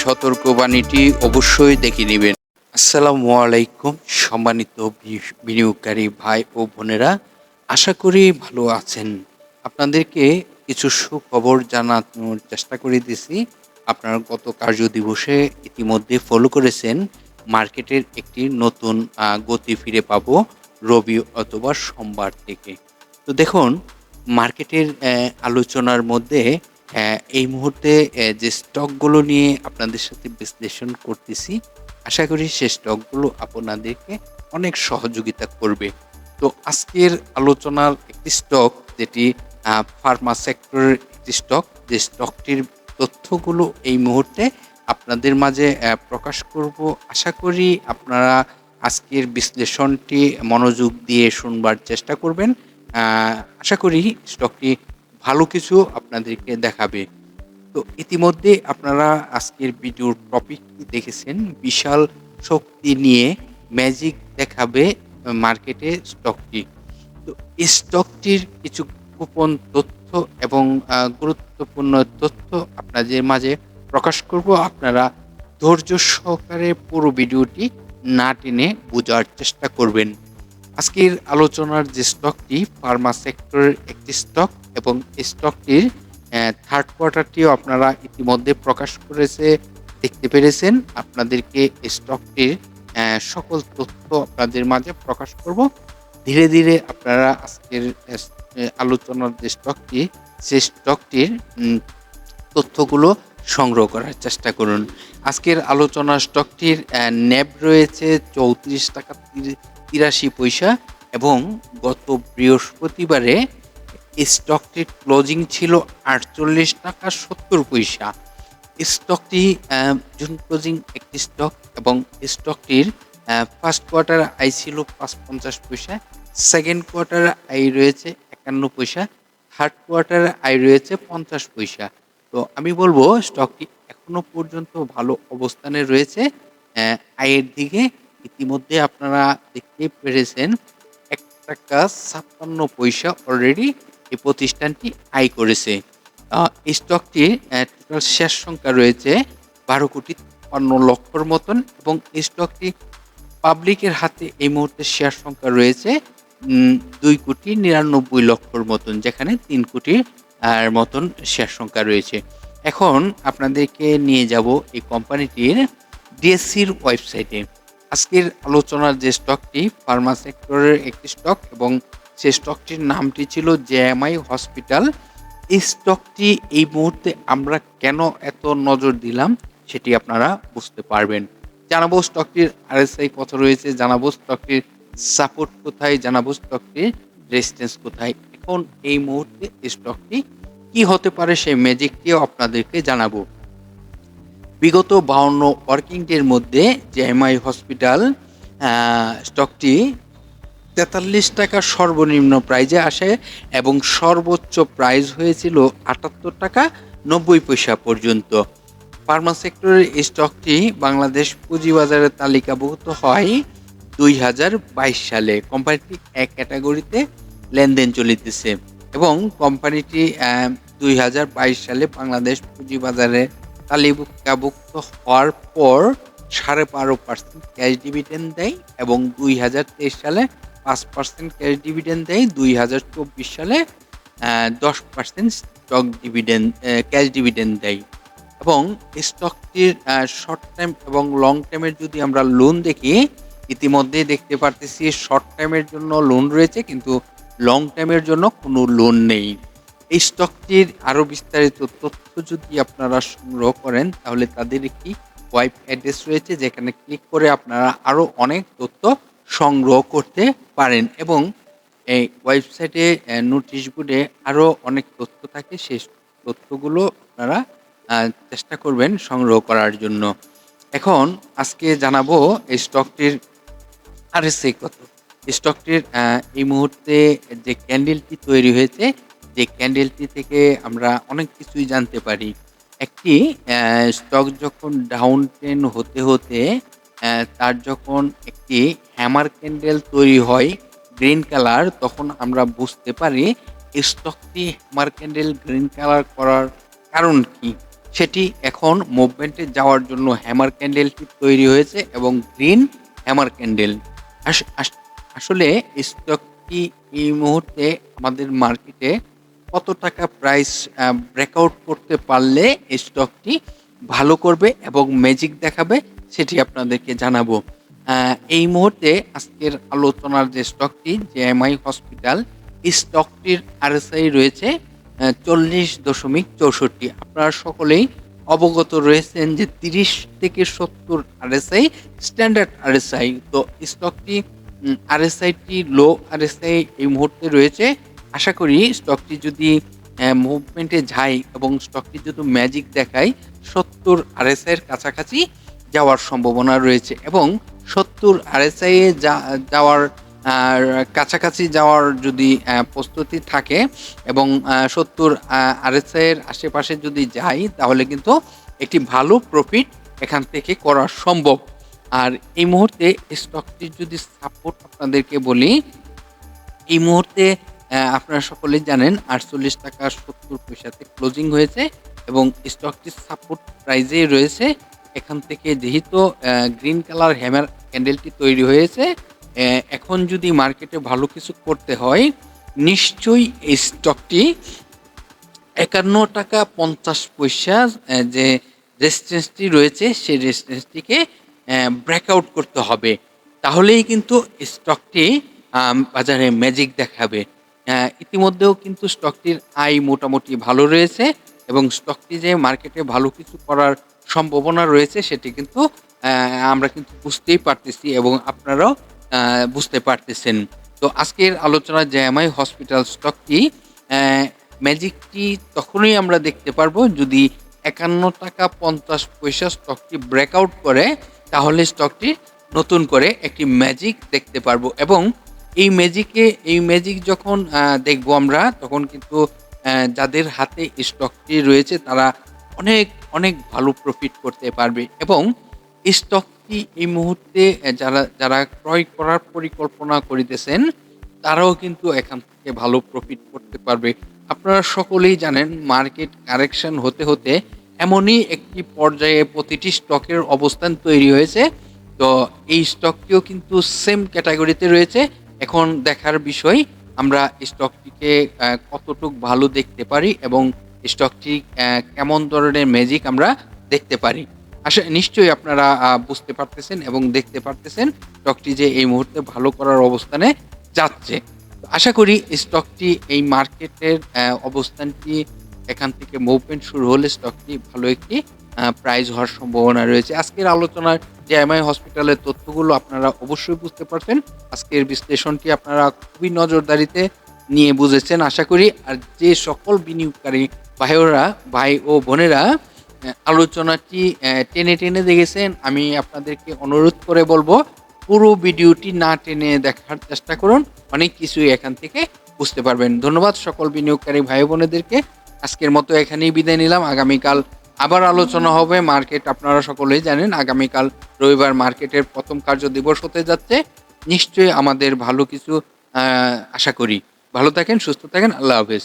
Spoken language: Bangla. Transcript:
সতর্কবাণীটি অবশ্যই দেখে নেবেন। আসসালামু আলাইকুম, সম্মানিত বিনিয়োগকারী ভাই ও বোনেরা, আশা করি ভালো আছেন। আপনাদেরকে কিছু সুখবর জানানোর চেষ্টা করে দিছি। আপনারা গত কার্য দিবসে ইতিমধ্যে ফলো করেছেন। মার্কেটের একটি নতুন গতি ফিরে পাবো রবি অথবা সোমবার থেকে। তো দেখুন, মার্কেটের আলোচনার মধ্যে এই মুহূর্তে যে স্টকগুলো নিয়ে আপনাদের সাথে বিশ্লেষণ করতেছি, আশা করি সে স্টকগুলো আপনাদেরকে অনেক সহযোগিতা করবে। তো আজকের আলোচনার একটি স্টক, যেটি ফার্মা সেক্টরের একটি স্টক, যে স্টকটির তথ্যগুলো এই মুহূর্তে আপনাদের মাঝে প্রকাশ করব। আশা করি আপনারা আজকের বিশ্লেষণটি মনোযোগ দিয়ে শুনবার চেষ্টা করবেন। আশা করি স্টকটি ভালো কিছু আপনাদেরকে দেখাবে। তো ইতিমধ্যে আপনারা আজকের ভিডিওর টপিকটি দেখেছেন? বিশাল শক্তি নিয়ে ম্যাজিক দেখাবে মার্কেটে স্টকটি তো স্টকটির কিছু গোপন তথ্য এবং গুরুত্বপূর্ণ তথ্য আপনাদের মাঝে প্রকাশ করব। আপনারা ধৈর্য সহকারে পুরো ভিডিওটি না টেনে বোঝার চেষ্টা করবেন। আজকের আলোচনার যে স্টকটি ফার্মা সেক্টরের একটি স্টক এবং স্টকটির থার্ড কোয়ার্টারটিও আপনারা ইতিমধ্যে প্রকাশ করেছে, দেখতে পেরেছেন। আপনাদেরকে স্টকটির সকল তথ্য আপনাদের মাঝে প্রকাশ করব। ধীরে ধীরে আপনারা আজকের আলোচনার যে স্টকটি সেই স্টকটির তথ্যগুলো সংগ্রহ করার চেষ্টা করুন। আজকের আলোচনা স্টকটির ন্যাব রয়েছে চৌত্রিশ টাকা তির- তিরাশি পয়সা এবং গত বৃহস্পতিবারে স্টকটির ক্লোজিং ছিল আটচল্লিশ টাকা সত্তর পয়সা। স্টকটি জুন ক্লোজিং একটি স্টক এবং স্টকটির ফার্স্ট কোয়ার্টার আই ছিল পাঁচ পঞ্চাশ পয়সা সেকেন্ড কোয়ার্টার আই রয়েছে একান্ন পয়সা থার্ড কোয়ার্টার আয় রয়েছে পঞ্চাশ পয়সা। তো আমি বলব স্টকটি এখনও পর্যন্ত ভালো অবস্থানে রয়েছে আয়ের দিকে ইতিমধ্যে আপনারা দেখতে পেরেছেন এক টাকা ছাপ্পান্ন পয়সা অলরেডি এই প্রতিষ্ঠানটি আয় করেছে। স্টকটির টোটাল শেয়ার সংখ্যা রয়েছে বারো কোটি পন্ন লক্ষর মতন এবং স্টকটি পাবলিকের হাতে এই মুহূর্তে শেয়ার সংখ্যা রয়েছে দুই কোটি নিরানব্বই লক্ষর মতন, যেখানে তিন কোটির আর মতন শেয়ার সংখ্যা রয়েছে। এখন আপনাদেরকে নিয়ে যাব এই কোম্পানিটির ডিএসসির ওয়েবসাইটে। আজকের আলোচনার যে স্টকটি, ফার্মা সেক্টরের একটি স্টক এবং সেই স্টকটির নামটি ছিল জেএমআই হসপিটাল। এই স্টকটি এই মুহূর্তে আমরা কেন এত নজর দিলাম সেটি আপনারা বুঝতে পারবেন। জানাব স্টকটির আরএসআই কত রয়েছে, জানাব স্টকটির সাপোর্ট কোথায়, জানাব স্টকটির রেজিস্ট্যান্স কোথায়। এখন এই মুহূর্তে স্টকটি কি হতে পারে সেই ম্যাজিকটিও আপনাদেরকে জানাব। বিগত বাউন্ন ওয়ার্কিং ডের মধ্যে জেএমআই হসপিটাল স্টকটি তেতাল্লিশ টাকা সর্বনিম্ন প্রাইজে আসে এবং সর্বোচ্চ প্রাইজ হয়েছিল আটাত্তর টাকা নব্বই পয়সা পর্যন্ত। ফার্মা সেক্টরের স্টকটি বাংলাদেশ পুঁজিবাজারে তালিকাভুক্ত হয় দুই হাজার বাইশ সালে। কোম্পানিটি এক ক্যাটাগরিতে লেনদেন চলিতেছে এবং কোম্পানিটি দুই হাজার বাইশ সালে বাংলাদেশ পুঁজিবাজারে তালিকাভুক্ত হওয়ার পর সাড়ে বারো পার্সেন্ট ক্যাশ ডিভিডেন্ড দেয় এবং দুই হাজার তেইশ সালে পাঁচ পার্সেন্ট ক্যাশ ডিভিডেন্ড দেয়, দুই হাজার চব্বিশ সালে দশ percent stock dividend cash dividend দেয়। এবং স্টকটির শর্ট টাইম এবং লং টাইমের যদি আমরা লোন দেখি, ইতিমধ্যেই দেখতে পারতেছি শর্ট টাইমের জন্য লোন রয়েছে, কিন্তু লং টাইমের জন্য কোনো লোন নেই। এই স্টকটির আরও বিস্তারিত তথ্য যদি আপনারা সংগ্রহ করেন, তাহলে তাদের একটি ওয়েব অ্যাড্রেস রয়েছে, যেখানে ক্লিক করে আপনারা আরও অনেক তথ্য সংগ্রহ করতে পারেন এবং এই ওয়েবসাইটে নোটিশ বোর্ডে আরও অনেক তথ্য থাকে। সেই তথ্যগুলো আপনারা চেষ্টা করবেন সংগ্রহ করার জন্য। এখন আজকে জানাব এই স্টকটির আরএসআই কত। স্টকটির এই মুহূর্তে যে ক্যান্ডেলটি তৈরি হয়েছে, যে ক্যান্ডেলটি থেকে আমরা অনেক কিছুই জানতে পারি। একটি স্টক যখন ডাউন ট্রেন হতে হতে তার যখন একটি হ্যামার ক্যান্ডেল তৈরি হয় গ্রিন কালার তখন আমরা বুঝতে পারি স্টকটি হ্যামার ক্যান্ডেল গ্রিন কালার করার কারণ কি? সেটি এখন মুভমেন্টে যাওয়ার জন্য হ্যামার ক্যান্ডেলটি তৈরি হয়েছে এবং গ্রিন হ্যামার ক্যান্ডেল আসলে স্টকটি এই মুহূর্তে আমাদের মার্কেটে কত টাকা প্রাইস ব্রেকআউট করতে পারলে স্টকটি ভালো করবে এবং ম্যাজিক দেখাবে সেটি আপনাদেরকে জানাব। এই মুহূর্তে আজকের আলোচনার যে স্টকটি, জেএমআই হসপিটাল, এই স্টকটির আরএসআই রয়েছে চল্লিশ দশমিক চৌষট্টি। আপনারা সকলেই অবগত রয়েছেন যে তিরিশ থেকে সত্তর আরএসআই, স্ট্যান্ডার্ড আরএসআই। তো স্টকটি আরএসআইটি, লো আরএসআই এই মুহূর্তে রয়েছে। আশা করি স্টকটি যদি মুভমেন্টে যায় এবং স্টকটি যদি ম্যাজিক দেখায়, সত্তর আরএসআই এর কাছাকাছি যাওয়ার সম্ভাবনা রয়েছে এবং সত্তর আরএসআই এ যা- যাওয়ার, আর কাছাকাছি যাওয়ার যদি প্রস্তুতি থাকে এবং সত্তর আরএসআই এর আশেপাশে যদি যাই, তাহলে কিন্তু একটি ভালো প্রফিট এখান থেকে করা সম্ভব। আর এই মুহূর্তে স্টকটির যদি সাপোর্ট আপনাদেরকে বলি, এই মুহূর্তে আপনারা সকলেই জানেন আটচল্লিশ টাকা সত্তর পয়সাতে ক্লোজিং হয়েছে এবং স্টকটির সাপোর্ট প্রাইজেই রয়েছে এখান থেকে যেহেতু গ্রিন কালার হ্যামার ক্যান্ডেলটি তৈরি হয়েছে এখন যদি মার্কেটে ভালো কিছু করতে হয়, নিশ্চয়ই এই স্টকটি একান্ন টাকা পঞ্চাশ পয়সা যে রেজিস্ট্যান্সটি রয়েছে, সেই রেজিস্ট্যান্সটিকে ব্রেকআউট করতে হবে। তাহলেই কিন্তু স্টকটি বাজারে ম্যাজিক দেখাবে। ইতিমধ্যেও কিন্তু স্টকটির আয় মোটামুটি ভালো রয়েছে এবং স্টকটি যে মার্কেটে ভালো কিছু করার সম্ভাবনা রয়েছে, সেটি কিন্তু আমরা কিন্তু বুঝতেই পারতেছি এবং আপনারাও বুঝতে পারতেছেন। তো আজকের আলোচনা জ্যামাই হসপিটাল স্টকটি ম্যাজিকটি তখনই আমরা দেখতে পারব যদি একান্ন টাকা পঞ্চাশ পয়সা স্টকটি ব্রেকআউট করে, তাহলে স্টকটি নতুন করে একটি ম্যাজিক দেখতে পারব এবং এই ম্যাজিকে, এই ম্যাজিক যখন দেখব আমরা, তখন কিন্তু যাদের হাতে স্টকটি রয়েছে, তারা অনেক অনেক ভালো প্রফিট করতে পারবে। এবং স্টকটি এই মুহূর্তে যারা যারা ক্রয় করার পরিকল্পনা করিতেছেন, তারাও কিন্তু এখান থেকে ভালো প্রফিট করতে পারবে। আপনারা সকলেই জানেন মার্কেট কারেকশন হতে হতে এমনই একটি পর্যায়ে প্রতিটি স্টকের অবস্থান তৈরি হয়েছে। তো এই স্টকটিও কিন্তু সেম ক্যাটাগরিতে রয়েছে। এখন দেখার বিষয়, আমরা স্টকটিকে কতটুক ভালো দেখতে পারি এবং স্টকটি কেমন ধরনের ম্যাজিক আমরা দেখতে পারি? আসলে নিশ্চয়ই আপনারা বুঝতে পারতেছেন এবং দেখতে পারতেছেন স্টকটি যে এই মুহূর্তে ভালো করার অবস্থানে যাচ্ছে। আশা করি স্টকটি এই মার্কেটের অবস্থানটি, এখান থেকে মুভমেন্ট শুরু হলে স্টকটি ভালো একটি প্রাইজ হওয়ার সম্ভাবনা রয়েছে। আজকের আলোচনার যে এমআই হসপিটালের তথ্যগুলো আপনারা অবশ্যই বুঝতে পারছেন। আজকের বিশ্লেষণটি আপনারা খুবই নজরদারিতে নিয়ে বুঝেছেন, আশা করি। আর যে সকল বিনিয়োগকারী ভাইয়েরা, ভাই ও বোনেরা আলোচনাটি টেনে টেনে দেখেছেন, আমি আপনাদেরকে অনুরোধ করে বলব, পুরো ভিডিওটি না টেনে দেখার চেষ্টা করুন, অনেক কিছুই এখান থেকে বুঝতে পারবেন। ধন্যবাদ সকল বিনিয়োগকারী ভাই বোনেদেরকে। আজকের মতো এখানেই বিদায় নিলাম। আগামীকাল আবার আলোচনা হবে। মার্কেট আপনারা সকলেই জানেন, আগামীকাল রবিবার মার্কেটের প্রথম কার্য দিবস হতে যাচ্ছে। নিশ্চয়ই আমাদের ভালো কিছু আশা করি। ভালো থাকেন, সুস্থ থাকেন। আল্লাহ হাফেজ।